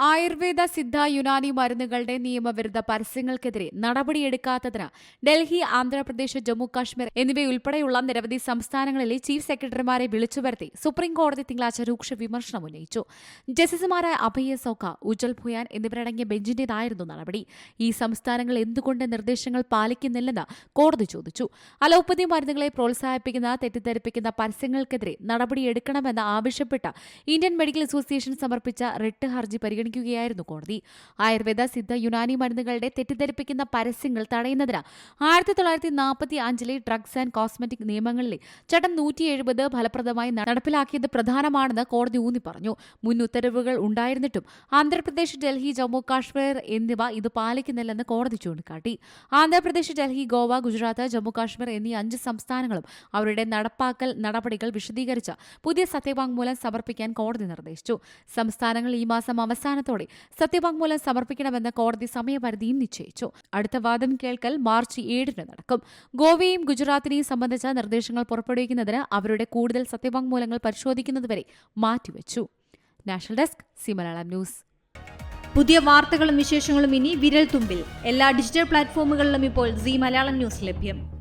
ആയുർവേദ സിദ്ധ യുനാനി മരുന്നുകളുടെ നിയമവിരുദ്ധ പരസ്യങ്ങൾക്കെതിരെ നടപടിയെടുക്കാത്തതിന് ഡൽഹി ആന്ധ്രാപ്രദേശ് ജമ്മു കാശ്മീർ എന്നിവയുൾപ്പെടെയുള്ള നിരവധി സംസ്ഥാനങ്ങളിലെ ചീഫ് സെക്രട്ടറിമാരെ വിളിച്ചുവരുത്തി സുപ്രീം കോടതി തിങ്കളാഴ്ച രൂക്ഷ വിമർശനം ഉന്നയിച്ചു. ജസ്റ്റിസുമാരായ അഭയ സോഖ ഉജ്ജൽ ഭുയാൻ എന്നിവരടങ്ങിയ ബെഞ്ചിന്റേതായിരുന്നു നടപടി. ഈ സംസ്ഥാനങ്ങൾ എന്തുകൊണ്ട് നിർദ്ദേശങ്ങൾ പാലിക്കുന്നില്ലെന്ന് കോടതി ചോദിച്ചു. അലോപ്പതി മരുന്നുകളെ പ്രോത്സാഹിപ്പിക്കുന്ന തെറ്റിദ്ധരിപ്പിക്കുന്ന പരസ്യങ്ങൾക്കെതിരെ നടപടിയെടുക്കണമെന്ന് ആവശ്യപ്പെട്ട് ഇന്ത്യൻ മെഡിക്കൽ അസോസിയേഷൻ സമർപ്പിച്ച റിട്ട് ഹർജി പരിഗണിക്കുകയായിരുന്നു കോടതി. ആയുർവേദ സിദ്ധ യുനാനി മരുന്നുകളുടെ തെറ്റിദ്ധരിപ്പിക്കുന്ന പരസ്യങ്ങൾ തടയുന്നതിന് ആയിരത്തി തൊള്ളായിരത്തി നാൽപ്പത്തി അഞ്ചിലെ ഡ്രഗ്സ് ആൻഡ് കോസ്മെറ്റിക് നിയമങ്ങളിലെ ചട്ടം നൂറ്റി എഴുപത് ഫലപ്രദമായി നടപ്പിലാക്കിയത് പ്രധാനമാണെന്ന് കോടതി ഊന്നി പറഞ്ഞു. മുൻ ഉത്തരവുകൾ ഉണ്ടായിരുന്നിട്ടും ആന്ധ്രാപ്രദേശ് ഡൽഹി ജമ്മു കാശ്മീർ എന്നിവ ഇത് പാലിക്കുന്നില്ലെന്ന് കോടതി ചൂണ്ടിക്കാട്ടി. ആന്ധ്രാപ്രദേശ് ഡൽഹി ഗോവ ഗുജറാത്ത് ജമ്മു കാശ്മീർ എന്നീ അഞ്ച് സംസ്ഥാനങ്ങളും അവരുടെ നടപ്പാക്കൽ നടപടികൾ വിശദീകരിച്ച പുതിയ സത്യവാങ്മൂലം സമർപ്പിക്കാൻ കോടതി നിർദ്ദേശിച്ചു. സംസ്ഥാനങ്ങൾ ഈ മാസം അവസാനത്തോടെ സത്യവാങ്മൂലം സമർപ്പിക്കണമെന്ന് കോടതി സമയപരിധിയും നിശ്ചയിച്ചു. അടുത്ത വാദം കേൾക്കൽ മാർച്ച് ഏഴിന് നടക്കും. ഗോവയും ഗുജറാത്തിനെയും സംബന്ധിച്ച നിർദ്ദേശങ്ങൾ പുറപ്പെടുവിക്കുന്നതിന് അവരുടെ കൂടുതൽ സത്യവാങ്മൂലങ്ങൾ പരിശോധിക്കുന്നതുവരെ മാറ്റിവെച്ചു. National desk Zee Malayalam news. പുതിയ വാർത്തകളും വിശേഷങ്ങളും ഇനി വിരൽ തുമ്പിൽ എല്ലാ ഡിജിറ്റൽ പ്ലാറ്റ്ഫോമുകളിലും ഇപ്പോൾ സി മലയാളം ന്യൂസ് ലഭ്യം.